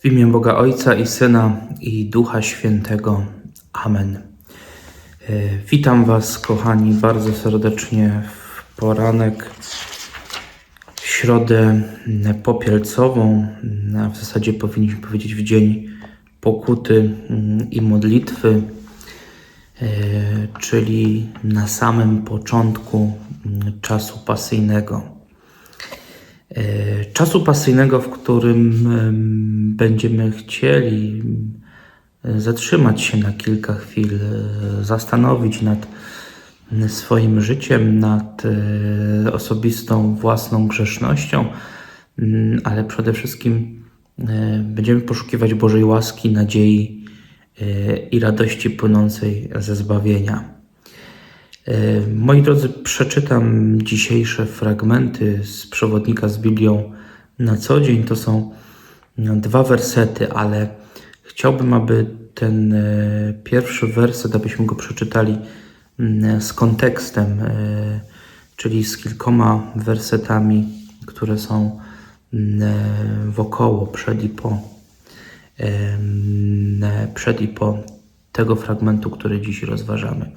W imię Boga Ojca i Syna i Ducha Świętego. Amen. E, Witam Was, kochani, bardzo serdecznie w poranek, środę popielcową, a w zasadzie powinniśmy powiedzieć w dzień pokuty i modlitwy, e, czyli na samym początku czasu pasyjnego. E, Czasu pasyjnego, w którym em, będziemy chcieli em, zatrzymać się na kilka chwil, e, zastanowić nad swoim życiem, nad e, osobistą własną grzesznością, ale przede wszystkim e, będziemy poszukiwać Bożej łaski, nadziei e, i radości płynącej ze zbawienia. E, Moi drodzy, przeczytam dzisiejsze fragmenty z przewodnika z Biblią na co dzień. To są no, dwa wersety, ale chciałbym, aby ten e, pierwszy werset, abyśmy go przeczytali mm, z kontekstem, e, czyli z kilkoma wersetami, które są mm, wokoło, przed i po, em, przed i po tego fragmentu, który dziś rozważamy.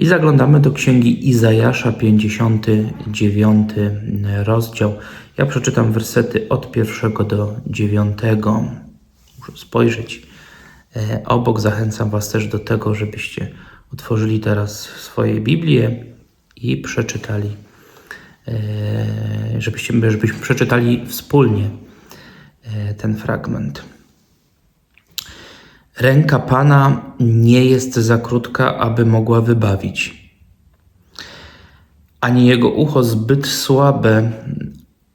I zaglądamy do księgi Izajasza, 59 rozdział. Ja przeczytam wersety od pierwszego do dziewiątego. Muszę spojrzeć e, obok. Zachęcam Was też do tego, żebyście otworzyli teraz swoje Biblię i przeczytali, e, żebyśmy przeczytali wspólnie e, ten fragment. Ręka Pana nie jest za krótka, aby mogła wybawić, ani jego ucho zbyt słabe,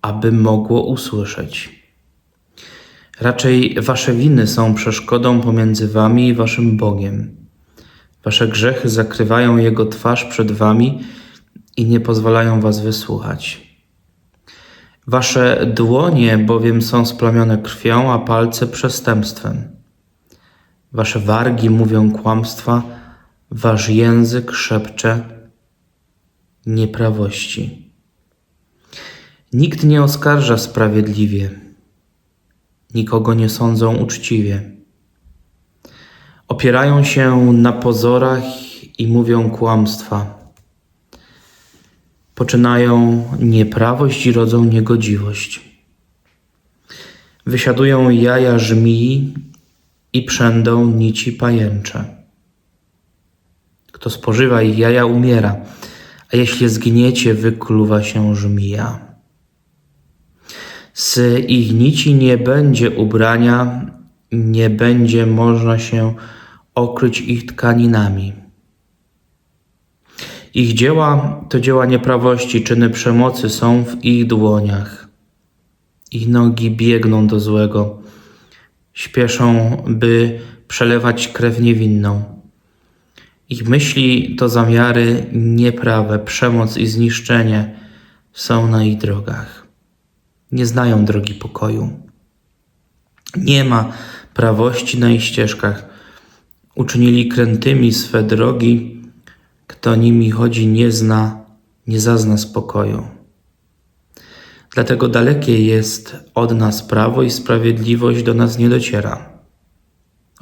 aby mogło usłyszeć. Raczej wasze winy są przeszkodą pomiędzy wami i waszym Bogiem. Wasze grzechy zakrywają jego twarz przed wami i nie pozwalają was wysłuchać. Wasze dłonie bowiem są splamione krwią, a palce przestępstwem. Wasze wargi mówią kłamstwa, wasz język szepcze nieprawości. Nikt nie oskarża sprawiedliwie, nikogo nie sądzą uczciwie. Opierają się na pozorach i mówią kłamstwa. Poczynają nieprawość i rodzą niegodziwość. Wysiadują jaja żmii i przędą nici pajęcze. Kto spożywa ich jaja, umiera, a jeśli zgniecie, wykluwa się żmija. Z ich nici nie będzie ubrania, nie będzie można się okryć ich tkaninami. Ich dzieła to dzieła nieprawości, czyny przemocy są w ich dłoniach. Ich nogi biegną do złego śpieszą, by przelewać krew niewinną. Ich myśli to zamiary nieprawe, przemoc i zniszczenie są na ich drogach. Nie znają drogi pokoju. Nie ma prawości na ich ścieżkach. Uczynili krętymi swe drogi. Kto nimi chodzi, nie zna, nie zazna spokoju. Dlatego dalekie jest od nas prawo i sprawiedliwość do nas nie dociera.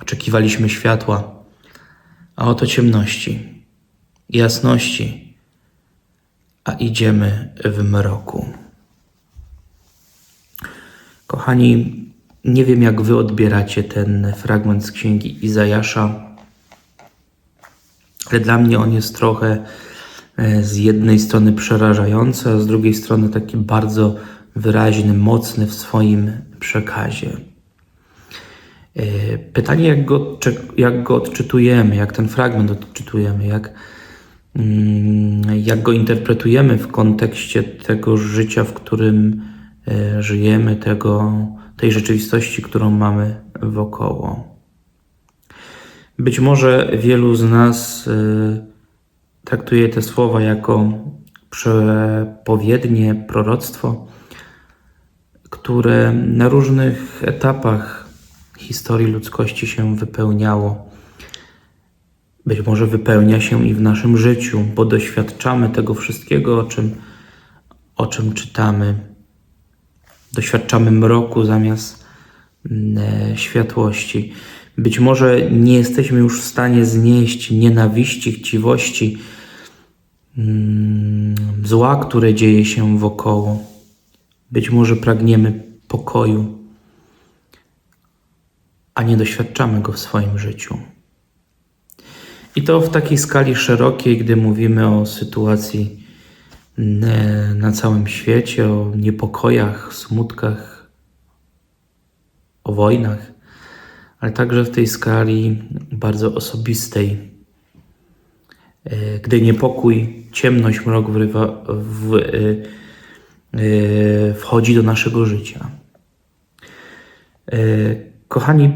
Oczekiwaliśmy światła, a oto ciemności, jasności, a idziemy w mroku. Kochani, nie wiem jak wy odbieracie ten fragment z księgi Izajasza, ale dla mnie on jest trochę z jednej strony przerażający, a z drugiej strony taki bardzo wyraźny, mocny w swoim przekazie. E, pytanie, jak go, jak go odczytujemy, jak ten fragment odczytujemy, jak, mm, jak go interpretujemy w kontekście tego życia, w którym e, żyjemy, tego, tej rzeczywistości, którą mamy wokoło. Być może wielu z nas traktuje te słowa jako przepowiednie, proroctwo, które na różnych etapach historii ludzkości się wypełniało. Być może wypełnia się i w naszym życiu, bo doświadczamy tego wszystkiego, o czym, o czym czytamy. Doświadczamy mroku zamiast mm, światłości. Być może nie jesteśmy już w stanie znieść nienawiści, chciwości, mm, zła, które dzieje się wokoło. Być może pragniemy pokoju, a nie doświadczamy go w swoim życiu. I to w takiej skali szerokiej, gdy mówimy o sytuacji mm, na całym świecie, o niepokojach, smutkach, o wojnach, ale także w tej skali bardzo osobistej, e, gdy niepokój, ciemność, mrok wrywa, w, e, e, wchodzi do naszego życia. Kochani,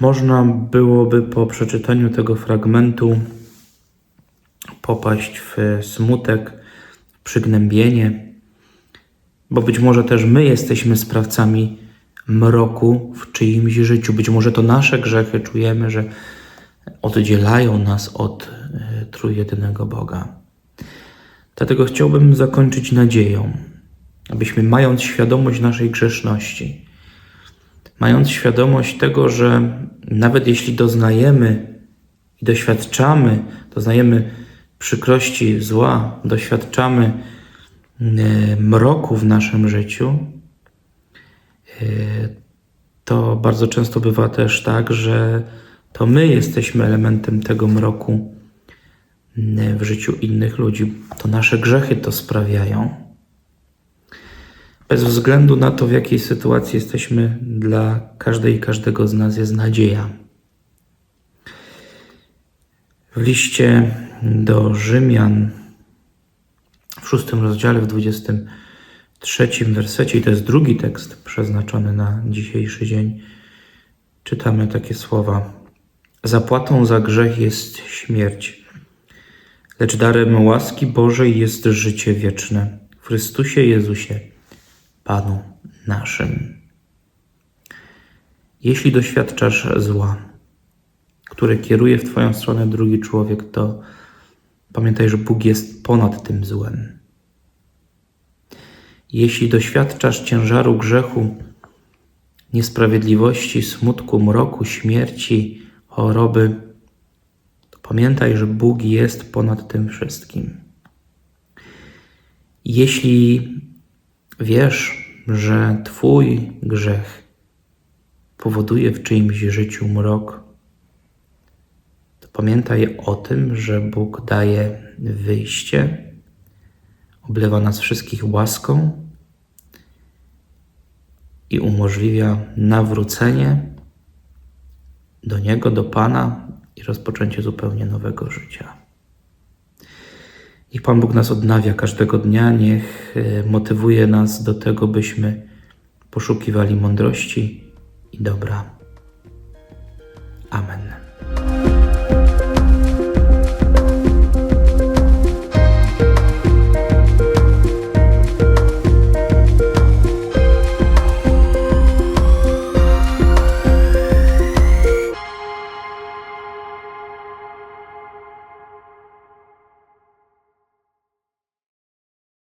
można byłoby po przeczytaniu tego fragmentu popaść w smutek, w przygnębienie, bo być może też my jesteśmy sprawcami mroku w czyimś życiu. Być może to nasze grzechy czujemy, że oddzielają nas od e, trójjedynego Boga. Dlatego chciałbym zakończyć nadzieją, abyśmy mając świadomość naszej grzeszności, mając świadomość tego, że nawet jeśli doznajemy i doświadczamy, doznajemy przykrości zła, doświadczamy e, mroku w naszym życiu, to bardzo często bywa też tak, że to my jesteśmy elementem tego mroku e, w życiu innych ludzi. To nasze grzechy to sprawiają. Bez względu na to, w jakiej sytuacji jesteśmy, dla każdej i każdego z nas jest nadzieja. W liście do Rzymian w szóstym rozdziale, w dwudziestym trzecim wersecie, i to jest drugi tekst przeznaczony na dzisiejszy dzień, czytamy takie słowa. Zapłatą za grzech jest śmierć, lecz darem łaski Bożej jest życie wieczne w Chrystusie Jezusie Panu naszym. Jeśli doświadczasz zła, które kieruje w Twoją stronę drugi człowiek, to pamiętaj, że Bóg jest ponad tym złem. Jeśli doświadczasz ciężaru grzechu, niesprawiedliwości, smutku, mroku, śmierci, choroby, to pamiętaj, że Bóg jest ponad tym wszystkim. Jeśli wiesz, że Twój grzech powoduje w czyimś życiu mrok, to pamiętaj o tym, że Bóg daje wyjście, oblewa nas wszystkich łaską i umożliwia nawrócenie do Niego, do Pana i rozpoczęcie zupełnie nowego życia. Niech Pan Bóg nas odnawia każdego dnia, niech e, motywuje nas do tego, byśmy poszukiwali mądrości i dobra. Amen.